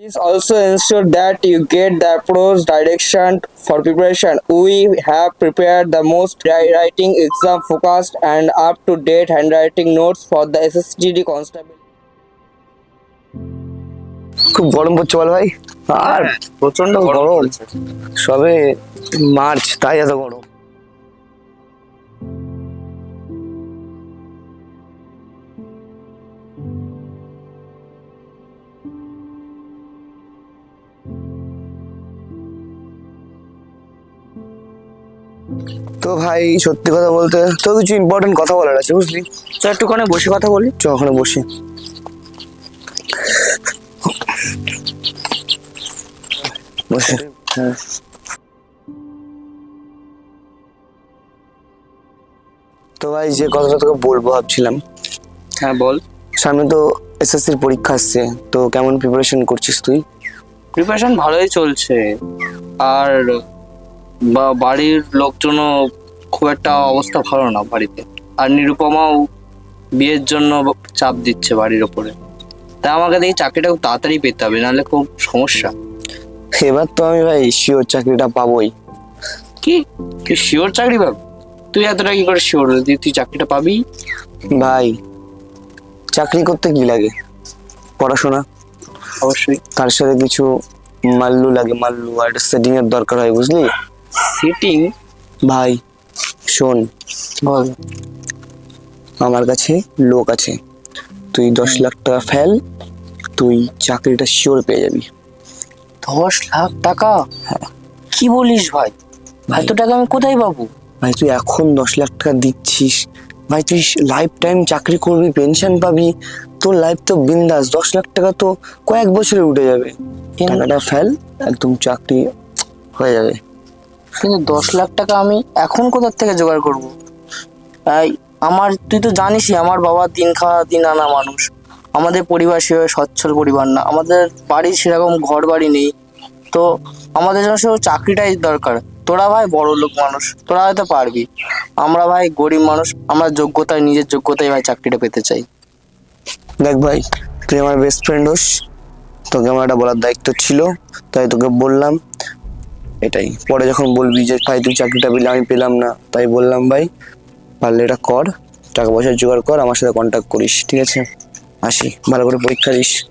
Please also ensure that you get the approach direction for preparation. We have prepared the most writing exam focused and up to date handwriting notes for the SSGD constable. খুব গরম পড়ছে বল ভাই আর প্রচণ্ড গরম সবে March তাই এত গরম তো ভাই সত্যি কথা বলতে তো কিছু ইম্পর্টেন্ট কথা বলার আছে বুঝলি? তো একটুখানি বসে কথা বলি। চ ওখানে বসি। বসে। হ্যাঁ। তো ভাই যে কথাটা তোকে বলব ভাবছিলাম। হ্যাঁ বল। সামনে তো এসএসসির পরীক্ষা আসছে তো কেমন প্রিপারেশন করছিস তুই? প্রিপারেশন ভালোই চলছে। আর বা- বাড়ির লোকজনও খুব একটা অবস্থা ভালো না বাড়িতে। আর নিরুপমাও বিয়ের জন্য চাপ দিচ্ছে বাড়ির ওপরে। তাই আমাকে দেখি চাকরিটা খুব তাড়াতাড়ি পেতে হবে নাহলে খুব সমস্যা। এবার তো আমি ভাই শিওর চাকরিটা পাবোই। কি? তুই শিওর চাকরি পাবি? তুই এতটা কি করে শিওর হলি? তুই চাকরিটা পাবি? ভাই চাকরি করতে কি লাগে? পড়াশোনা? অবশ্যই। তার সাথে কিছু মাল্লু লাগে মাল্লু। আর সেটিং এর দরকার হয় বুঝলি? সিটিং ভাই শোন বল। আমার কাছে লোক আছে। তুই দশ লাখ টাকা ফেল তুই চাকরিটা শিওর পেয়ে যাবি। দশ লাখ টাকা? কি বলিস ভাই? ভাই। এত টাকা আমি কোথায় পাবো? ভাই তুই এখন দশ লাখ টাকা দিচ্ছিস। ভাই তুই লাইফ টাইম চাকরি করবি পেনশন পাবি। তোর লাইফ তো বিন্দাস। দশ লাখ টাকা তো কয়েক বছরে উঠে যাবে। টাকাটা ফেল একদম চাকরি হয়ে যাবে। কিন্তু দশ লাখ টাকা আমি এখন কোথার থেকে জোগাড় করব? তাই আমার, তুই তো জানিসই, আমার বাবা দিন খাওয়া দিন আনা মানুষ। আমাদের পরিবার সেভাবে সচ্ছল পরিবার না। আমাদের বাড়ি সেরকম ঘর বাড়ি নেই। তো আমাদের জন্য শুধু চাকরিটাই দরকার। তোরা ভাই বড় লোক মানুষ, তোরা হয়তো পারবি। আমরা ভাই গরিব মানুষ, আমরা যোগ্যতায়, নিজের যোগ্যতায় ভাই চাকরিটা পেতে চাই। দেখ ভাই, তুই আমার বেস্ট ফ্রেন্ড হোস। তোকে আমার একটা বলার দায়িত্ব ছিল, তাই তোকে বললাম। এটাই। পরে যখন বলবি যে, ভাই, তুই চাকরিটা পেলে, আমি পেলাম না। তাই বললাম, ভাই, পারলে এটা কর, টাকা পয়সা জোগাড় কর, আমার সাথে কন্ট্যাক্ট করিস। ঠিক আছে? আসি। ভালো করে পরীক্ষা দিস।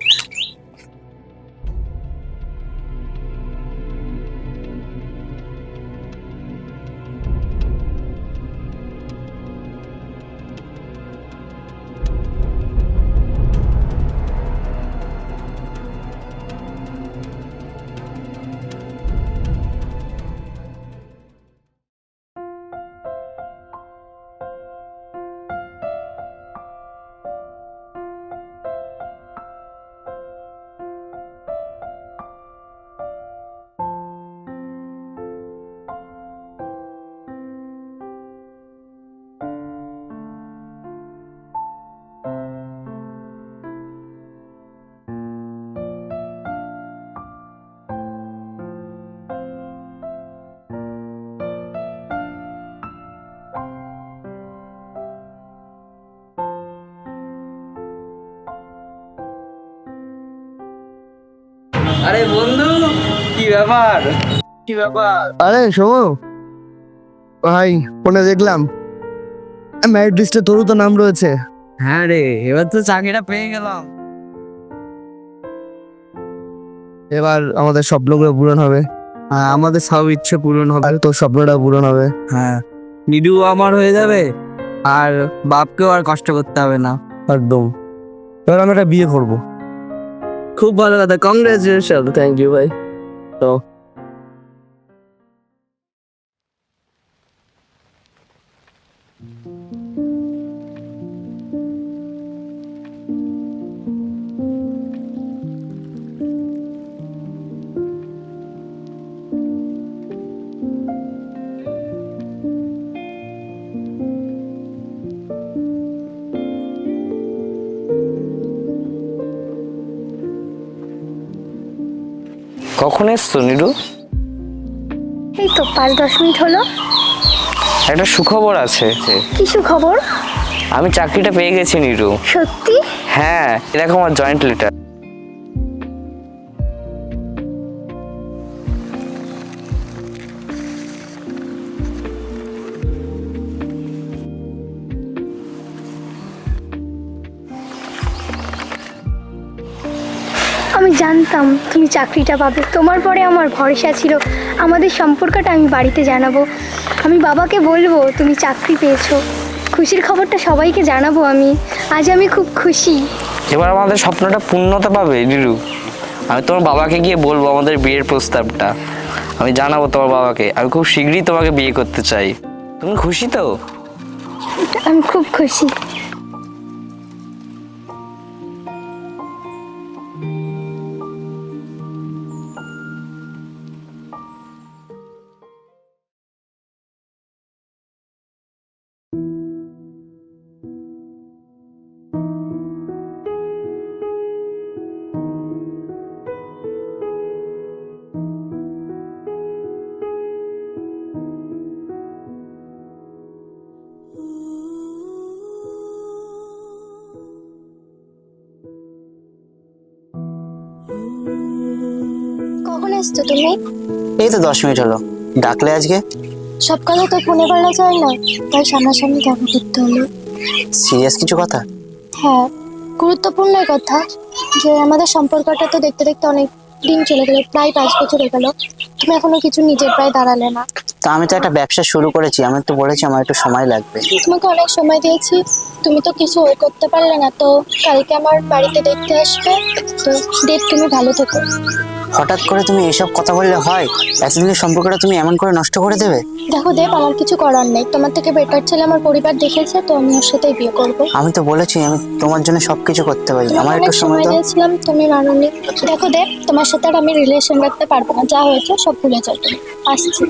আরে বন্ধু কি ব্যাপার? কি ব্যাপার? আরে শোনো। ভাই ফোনে দেখলাম। ম্যারিট লিস্টে তোরও তো নাম রয়েছে। হ্যাঁ রে এবার তো চাকরিটা পেয়ে গেলাম। এবার আমাদের স্বপ্নগুলো পূরণ হবে। হ্যাঁ আমাদের সব ইচ্ছে পূরণ হবে। আর তোর স্বপ্নটা পূরণ হবে। হ্যাঁ নিডু আমার হয়ে যাবে আর বাপকেও আর কষ্ট করতে হবে না। একদম। এবার আমি একটা বিয়ে করব। খুব ভালো কথা। কংগ্রেচুলেশন থ্যাংক ইউ ভাই তো কখন এসছো নিরু? এই তো পাঁচ দশ মিনিট হলো। একটা সুখবর আছে। কি সুখবর? আমি চাকরিটা পেয়ে গেছি নিরু। সত্যি? হ্যাঁ এরকম আমার জয়েন্ট লেটার জানতাম তুমি চাকরিটা পাবে। তোমার পরে আমার ভরসা ছিল। আমাদের সম্পর্কটা আমি বাড়িতে জানাব। আমি বাবাকে বলব তুমি চাকরি পেয়েছ। খুশির খবরটা সবাইকে জানাব আমি। আজ আমি খুব খুশি। এবার আমাদের স্বপ্নটা পূর্ণতা পাবে নিরু আমি তোমার বাবাকে গিয়ে বলব আমাদের বিয়ের প্রস্তাবটা। আমি জানাব তোমার বাবাকে। আমি খুব শীঘ্রই তোমাকে বিয়ে করতে চাই। তুমি খুশি তো? আমি খুব খুশি। কখন তুমি? এই তো দশ মিনিট হলো। ডাকলে আজকে? সব কথা তো ফোনে বলা যায় না তাই সামনাসামনি দেখা করতে হলো। সিরিয়াস কিছু কথা? হ্যাঁ গুরুত্বপূর্ণ কথা যে আমাদের সম্পর্কটা তো দেখতে দেখতে অনেক দিন চলে গেল প্রায় পাঁচ বছর হয়ে গেল। তুমি এখনও কিছু নিজের প্রায় দাঁড়ালে না। তা আমি তো একটা ব্যবসা শুরু করেছি আমি তো বলেছি আমার একটু সময় লাগবে। তোমাকে অনেক সময় দিয়েছি তুমি তো কিছু ওই করতে পারলে না তো কালকে আমার বাড়িতে দেখতে আসবে তো দেখ তুমি ভালো থেকো। হঠাৎ করে তুমি এসব কথা বললে হয়? এতদিনের সম্পর্কটা তুমি এমন করে নষ্ট করে দেবে? দেখো দেব আমার কিছু করার নেই। তোমার থেকে বেটার ছেলে আমার পরিবার দেখেছে তো আমি ওর সাথেই বিয়ে করব। আমি তো বলেছি আমি তোমার জন্য সবকিছু করতে পারি। আমার একটু সময় দাও। দিয়েছিলাম তুমি মানোনি। দেখো দেব তোমার সাথে আর আমি রিলেশন রাখতে পারব না। যা হয়েছে সব ভুলে যাও তুমি। আসছি।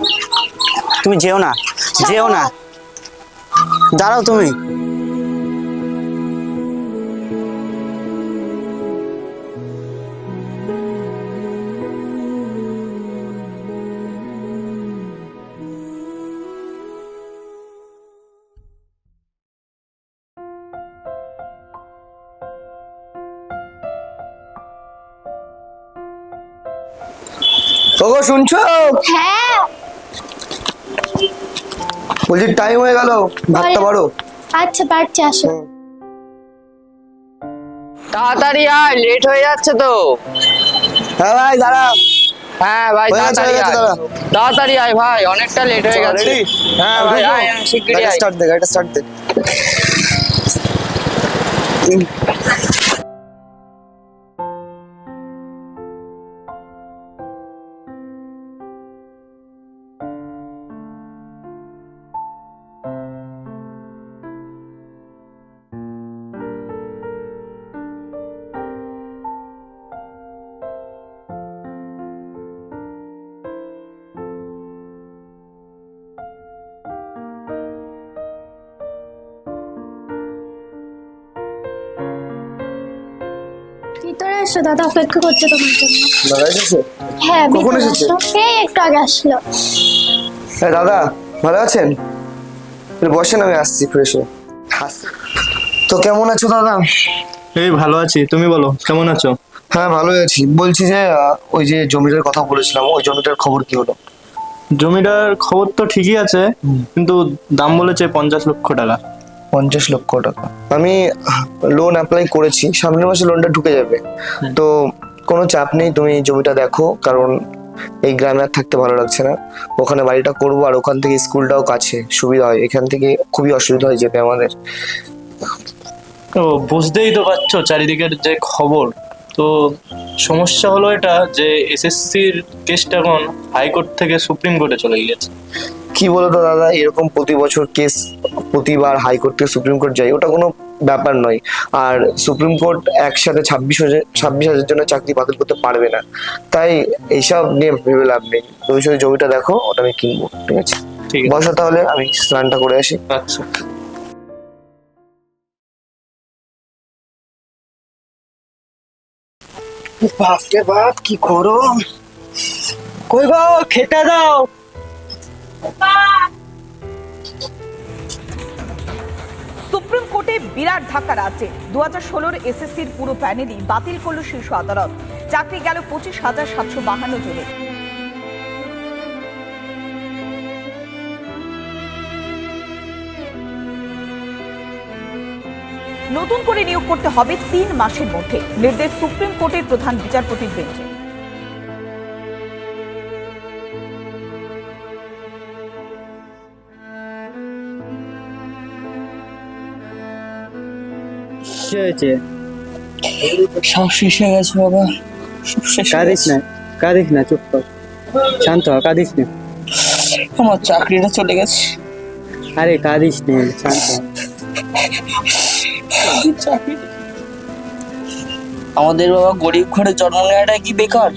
তুমি যেও না যেও না। দাঁড়াও তুমি। ওগো শুনছো? হ্যাঁ। বলছি টাইম হয়ে গেল ভাতটা বাড়ো। আচ্ছা পারছি আসো। তাড়াতাড়ি আয় লেট হয়ে যাচ্ছে তো। হ্যাঁ ভাই দাঁড়া। হ্যাঁ ভাই তাড়াতাড়ি আয়। দাঁড়া। তাড়াতাড়ি আয় ভাই অনেকটা লেট হয়ে গেছে। হ্যাঁ ভাই আয় আয়, শিগগিরই আয়। স্টার্ট দে গাড়িটা স্টার্ট দে। এসো দাদা অপেক্ষা করছে তোমার জন্য। দাদা এসেছে? হ্যাঁ কখন এসেছে? এই একটু আগে আসলো। হ্যাঁ দাদা ভালো আছেন? বসেন আমি আসছি ফ্রেশ হয়ে তো কেমন আছো দাদা? এই ভালো আছি। তুমি বলো কেমন আছো? হ্যাঁ ভালোই আছি। বলছি যে ওই যে জমিটার কথা বলেছিলাম ওই জমিটার খবর কি হলো? জমিটার খবর তো ঠিকই আছে কিন্তু দাম বলেছে পঞ্চাশ লক্ষ টাকা। পঞ্চাশ লক্ষ টাকা। আমি লোন অ্যাপ্লাই করেছি সামনের মাসে লোনটা ঢুকে যাবে। তো কোনো চাপ নেই তুমি জমিটা দেখো কারণ এই গ্রামে আর থাকতে ভালো লাগছে না। ওখানে বাড়িটা করব আর ওখান থেকে স্কুলটাও কাছে সুবিধা হয়। এখান থেকে খুবই অসুবিধা হয়ে যেতে আমাদের। তো বুঝতেই তো পারছ চারিদিকের যে খবর। তো সমস্যা হলো এটা যে এসএসসির কেসটা এখন হাইকোর্ট থেকে সুপ্রিম কোর্টে চলে গিয়েছে। কি বলতো দাদা এরকম প্রতি বছর কেস প্রতিবার হাইকোর্ট থেকে সুপ্রিম কোর্ট যায় ওটা কোনো ব্যাপার নয়। আর সুপ্রিম কোর্ট একসাথে ছাব্বিশ হাজার ছাব্বিশ হাজার জন্য চাকরি বাতিল করতে পারবে না। তাই এইসব নিয়ে ভেবে লাভ নেই। তুমি শুধু জমিটা দেখো ওটা আমি কিনবো ঠিক আছে? ঠিক আছে। বসো তাহলে আমি স্নানটা করে আসি। আচ্ছা। বাপরে বাপ কি গরম। কই গো খেতে দাও। সুপ্রিম কোর্টে বিরাট ধাক্কা রাজ্যে। দু হাজার ষোলোর এসএসসির পুরো প্যানেলই বাতিল করল শীর্ষ আদালত। চাকরি গেল পঁচিশ হাজার সাতশো বাহান্ন জনের। নতুন করে নিয়োগ করতে হবে তিন মাসের মধ্যে, নির্দেশ সুপ্রিম কোর্টের প্রধান বিচারপতির বেঞ্চে। কি হয়েছে। সব শেষ হয়ে গেছে বাবা। সব শেষ কাঁদিস না কাঁদিস না চুপ কর। শান্ত হ কাঁদিস না। আমার চাকরিটা চলে গেছে। আরে কাঁদিস নে শান্ত হ। চাকরি আমাদের বাবা গরিব ঘরে জন্ম নেওয়াটা কি বেকার?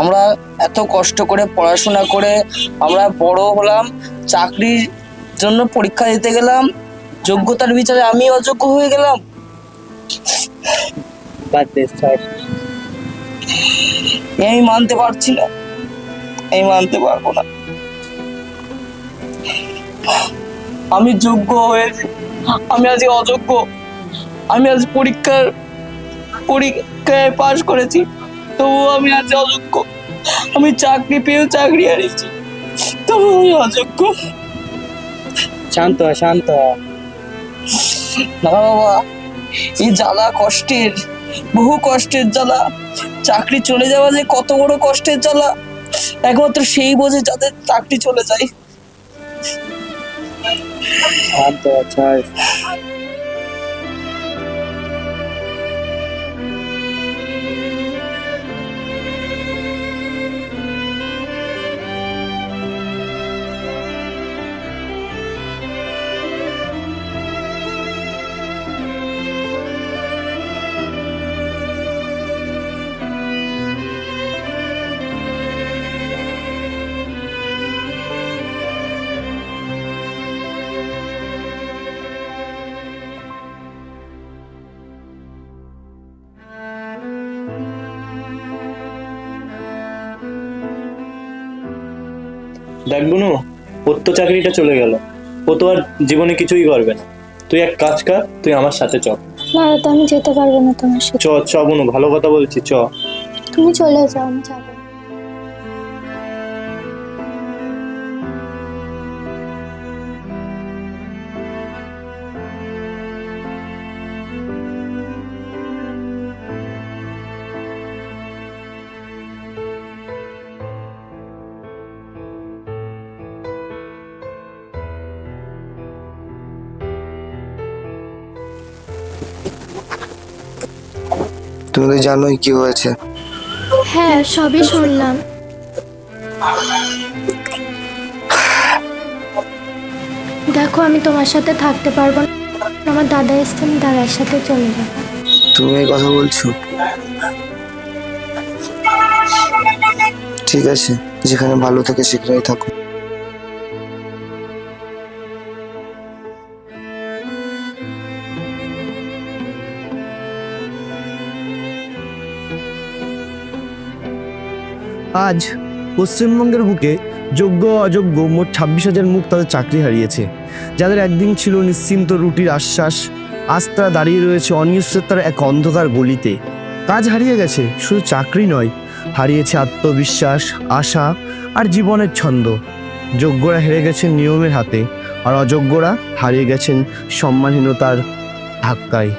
আমরা এত কষ্ট করে পড়াশোনা করে আমরা বড় হলাম চাকরির জন্য পরীক্ষা দিতে গেলাম যোগ্যতার বিচারে আমি অযোগ্য হয়ে গেলাম। বাদ মানতে পারছি না। মানতে পারব না। আমি যোগ্য হয়েছি আমি আজ অযোগ্য। আমি আজ পরীক্ষার, পরীক্ষায় পাশ করেছি। তবুও আমি আজ অযোগ্য। আমি চাকরি পেয়েও চাকরি হারিয়েছি। তবু আমি অযোগ্য। শান্ত শান্ত বাবা। এই জ্বালা কষ্টের বহু কষ্টের জ্বালা। চাকরি চলে যাওয়া যে কত বড় কষ্টের জ্বালা। একমাত্র সেই বোঝে যাদের চাকরি চলে যায়। শান্ত হ, দেখ বুনু ওর তো চাকরিটা চলে গেল। ও তো আর জীবনে কিছুই করবে না। তুই এক কাজ কর তুই আমার সাথে চ। না তো আমি যেতে পারব না তোমার সাথে। চ চ বুনু ভালো কথা বলছি চ। তুমি চলে যাও আমি যাব। তুমি তো জানোই কি হয়েছে। হ্যাঁ সবই শুনলাম। দেখো আমি তোমার সাথে থাকতে পারব না। আমার দাদা এসছে আমি দাদার সাথে চলে যাব। তুমি এই কথা বলছো? ঠিক আছে যেখানে ভালো থাকে সেখানেই থাকো। আজ পশ্চিমবঙ্গের বুকে যোগ্য অযোগ্য মোট ছাব্বিশ হাজার মুখ তাদের চাকরি হারিয়েছে। যাদের একদিন ছিল নিশ্চিন্ত রুটির আশ্বাস, আজ তারা দাঁড়িয়ে রয়েছে অনিশ্চয়তার এক অন্ধকার গলিতে। কাজ হারিয়ে গেছে, শুধু চাকরি নয়, হারিয়েছে আত্মবিশ্বাস, আশা আর জীবনের ছন্দ। যোগ্যরা হেরে গেছেন নিয়মের হাতে, আর অযোগ্যরা হারিয়ে গেছেন সম্মানহীনতার ধাক্কায়।